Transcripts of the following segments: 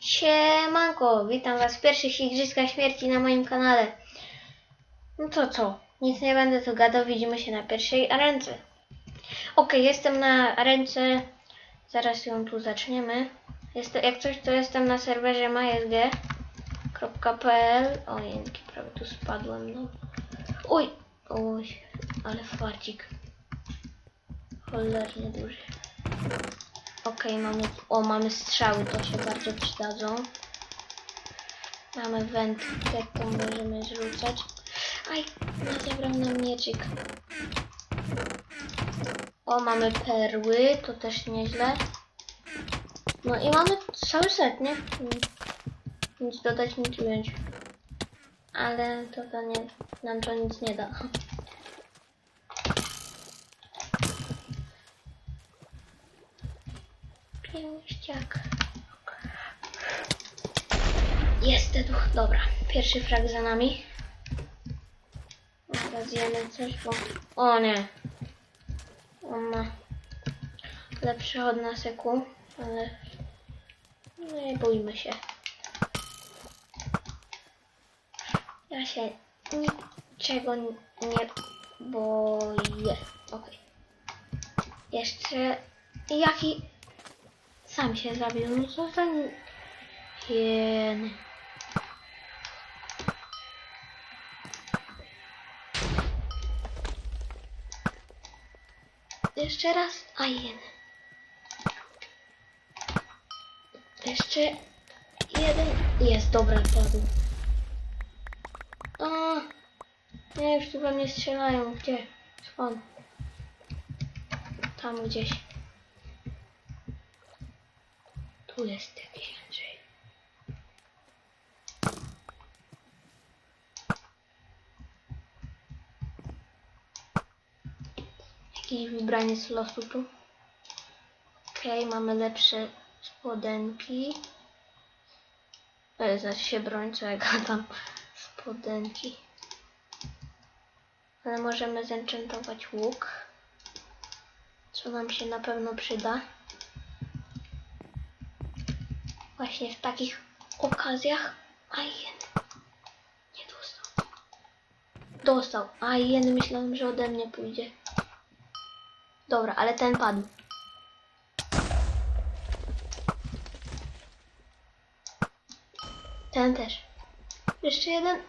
Siemanko, witam was w pierwszych Igrzyskach Śmierci na moim kanale. No to co, nic nie będę tu gadał, widzimy się na pierwszej arence. Ok, jestem na arence, zaraz ją tu zaczniemy. Jest, jak coś, to jestem na serwerze mysg.pl O, jęki, prawie tu spadłem, no. Uj, uj, ale farcik. Cholernie duży. Okej, mamy. O, mamy strzały, to się bardzo przydadzą. Mamy wędkę, to możemy zrzucać. Aj, no zabrał nam mieczyk. O, mamy perły, to też nieźle. No i mamy cały set, nie? Nic dodać, nic ująć. Ale to, to nie, nam to nic nie da. Pięściak. Jest duch. Dobra, pierwszy frag za nami. Teraz zjemy coś, bo... O nie. On ma lepsze od nas eku, ale... No nie bójmy się. Ja się niczego nie boję. Okej. Jeszcze... Jaki... Sam się zabił. No co. Jen. Jeszcze raz. A jen. Jeszcze jeden. Jest, dobra, padł. A, nie, już tu we mnie strzelają. Gdzie? Skąd? Tam gdzieś. Tu jest jakiś Andrzej. Jakiś wybraniec losu tu. Okej, mamy lepsze spodenki. E, zaś się broń, co ja gadam. Spodenki. Ale możemy zenchantować łuk. Co nam się na pewno przyda. Właśnie w takich okazjach. A jeden. Nie dostał. Dostał. A jeden myślałem, że ode mnie pójdzie. Dobra, ale ten padł. Ten też. Jeszcze jeden.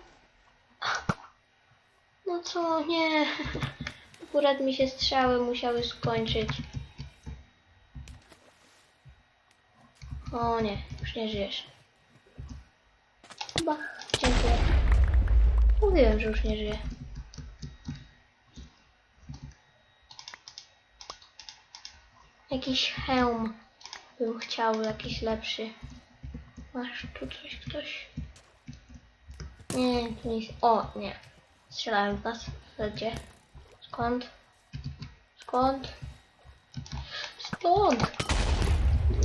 No co, nie. Akurat mi się strzały musiały skończyć. O nie, już nie żyjesz. Bach, dziękuję. Mówiłem, że już nie żyję. Jakiś hełm bym chciał, jakiś lepszy. Masz tu coś, ktoś? Nie, tu nic. O, nie. Strzelałem w nas. Gdzie? Skąd? Skąd? Skąd?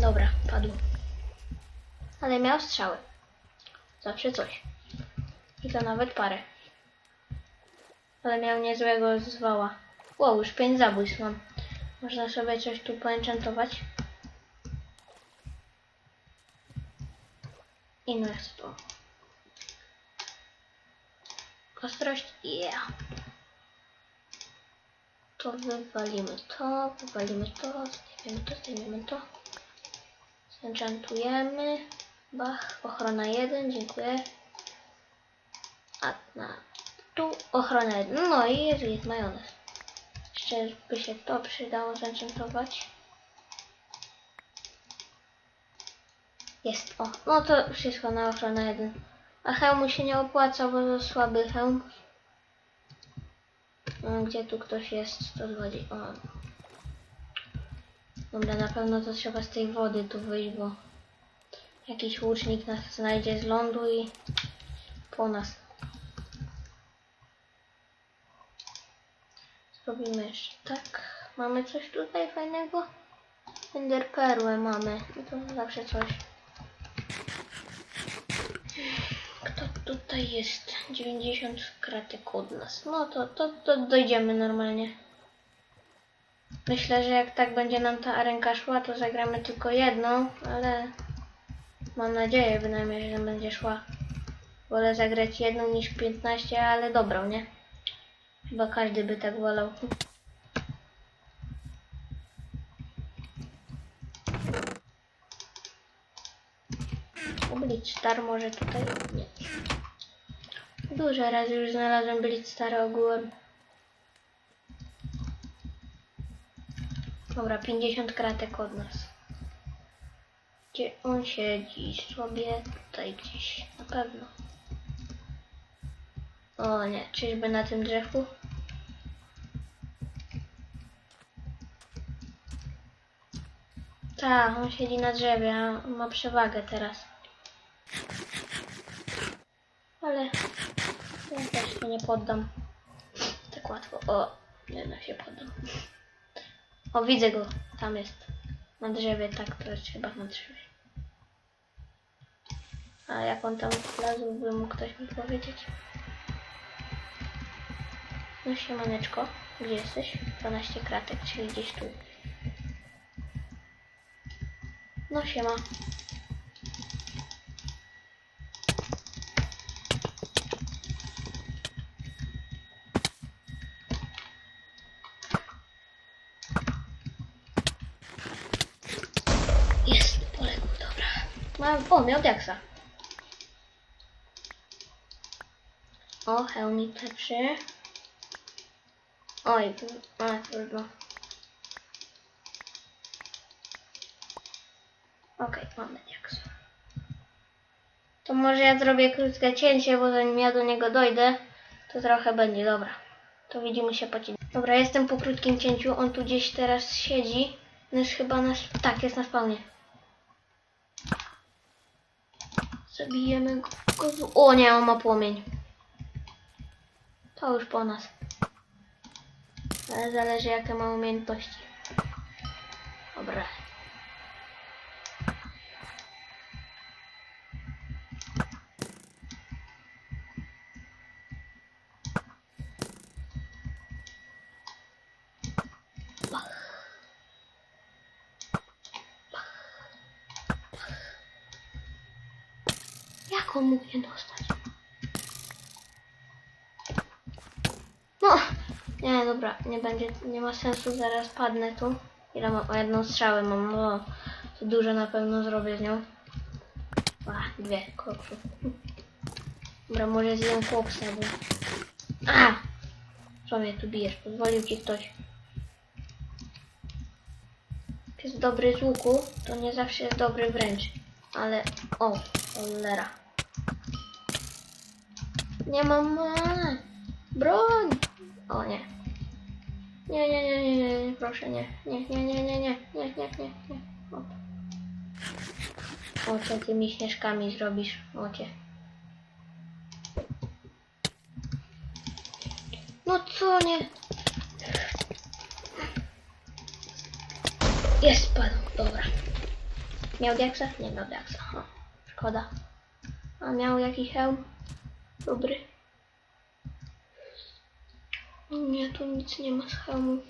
Dobra, padł. Ale miał strzały. Zawsze coś. I to nawet parę. Ale miał niezłego zwała. Wow, już pięć zabójstw mam. Można sobie coś tu poenchantować. I jest to. Ostrość, yeah. To wywalimy to, wywalimy to, zdejmiemy to, zdejmiemy to. Zenchantujemy. Bach, ochrona 1, dziękuję. A na tu ochrona 1. No i jest, jest majonez. Jeszcze by się to przydało zenchantować. Jest, o. No to wszystko na ochronę 1. A hełmu się nie opłaca, bo to słaby hełm. No, gdzie tu ktoś jest? 120. O. Dobra, na pewno to trzeba z tej wody tu wyjść, bo jakiś łucznik nas znajdzie z lądu i po nas. Zrobimy jeszcze tak. Mamy coś tutaj fajnego? Ender perłę mamy. No to zawsze coś. Kto tutaj jest? 90 kratek od nas. No to, to, to dojdziemy normalnie. Myślę, że jak tak będzie nam ta arenka szła, to zagramy tylko jedną, ale mam nadzieję bynajmniej, że będzie szła. Wolę zagrać jedną niż 15, ale dobrą, nie? Chyba każdy by tak wolał. Blitz Star może tutaj nie. Dużo razy już znalazłem Blitz Star ogółem. Dobra, 50 kratek od nas. Gdzie on siedzi sobie tutaj gdzieś, na pewno. O nie, czyżby na tym drzewku? Tak, on siedzi na drzewie, ma przewagę teraz. Ale ja też się nie poddam. Tak łatwo. O, nie no się poddam. O, widzę go. Tam jest. Na drzewie, tak, to jest chyba na drzewie. A jak on tam wlazł, by mógł ktoś mi powiedzieć? No siemaneczko, gdzie jesteś? 12 kratek, czyli gdzieś tu. No siema. Jest, poległ, dobra. Mam, o, miał diaksa. O, hełmik lepszy. Oj, a, trudno. Okej, mamy diaksa. To może ja zrobię krótkie cięcie, bo zanim ja do niego dojdę, to trochę będzie, dobra. To widzimy się po cięciu. Dobra, jestem po krótkim cięciu, on tu gdzieś teraz siedzi. No już chyba na... Tak, jest na spawnie. Zabijemy go. o nie, on ma płomień. To już po nas. Ale zależy jakie ma umiejętności. Dobra. Jak on mógł nie dostać? No, nie, dobra, nie będzie, nie ma sensu, zaraz padnę tu. Ile mam? O jedną strzałę mam, no, to dużo na pewno zrobię z nią. A, dwie, koksu. Dobra, może zjem chłopca, bo... A! Co mnie tu bijesz? Pozwolił ci ktoś. Jest dobry z łuku, to nie zawsze jest dobry wręcz. Ale, o, cholera. Nie mam... e, Nie, nie, nie, nie, nie, nie, proszę nie. Nie, nie, nie, nie, nie, nie, nie, nie, nie. O. o, co tymi śnieżkami zrobisz? O. No co nie? Jest, spadł, dobra. Miał diaksa? Nie miał diaksa. Szkoda. A miał jakiś hełm? Dobry. Nie, tu nic nie ma z hełmu.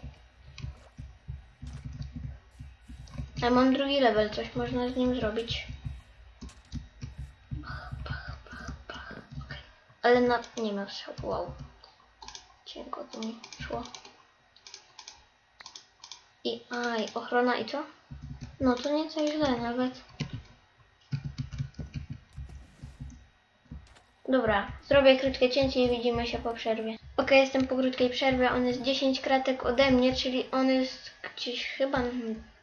Ja mam drugi level, coś można z nim zrobić. Pach, pach, pach, pach. okej. Ale na... nie ma strzału, wow. Cienko to mi szło. I aj, ochrona i co? No to nie źle nawet. Dobra, zrobię krótkie cięcie i widzimy się po przerwie. Ok, jestem po krótkiej przerwie, on jest 10 kratek ode mnie, czyli on jest gdzieś chyba,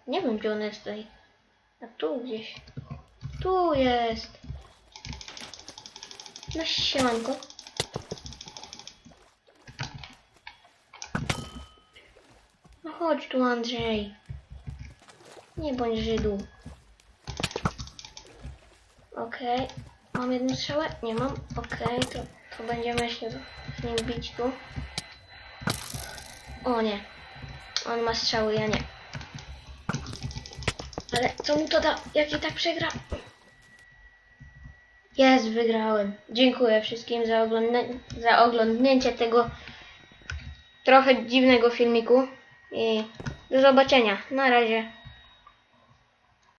nie wiem gdzie on jest tutaj. A tu gdzieś. Tu jest. No siemanko. No chodź tu Andrzej. Nie bądź Żydu. Okej. Mam jedną strzałę? Nie mam. Okej, to, to będziemy się nim bić tu. O nie. On ma strzały, ja nie. Ale co mu to da? Jak i tak przegra? Jest, wygrałem. Dziękuję wszystkim za, za oglądnięcie tego trochę dziwnego filmiku. I do zobaczenia. Na razie.